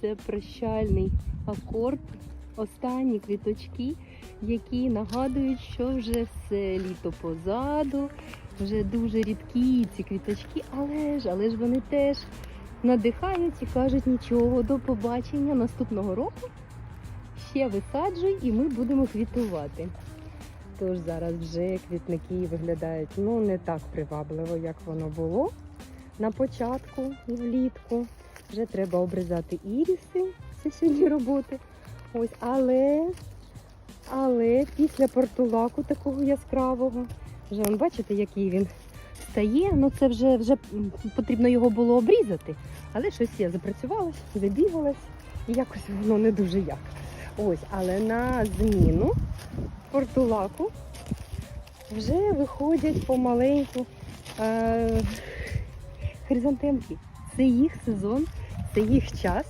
це прощальний акорд. Останні квіточки, які нагадують, що вже все літо позаду, вже дуже рідкі ці квіточки, але ж, але ж вони теж надихають і кажуть нічого, до побачення наступного року. Ще висаджуй і ми будемо квітувати. Тож зараз вже квітники виглядають ну не так привабливо, як воно було на початку влітку. Вже треба обрізати іріси. Це сьогодні роботи. Ось, але, але після портулаку такого яскравого, вже вон, бачите, який він стає. Ну це вже, вже потрібно його було обрізати. Але щось я запрацювалась, забігалась, і якось воно не дуже як. Ось, але на зміну портулаку вже виходять помаленьку е, хризантемки. Це їх сезон, це їх час.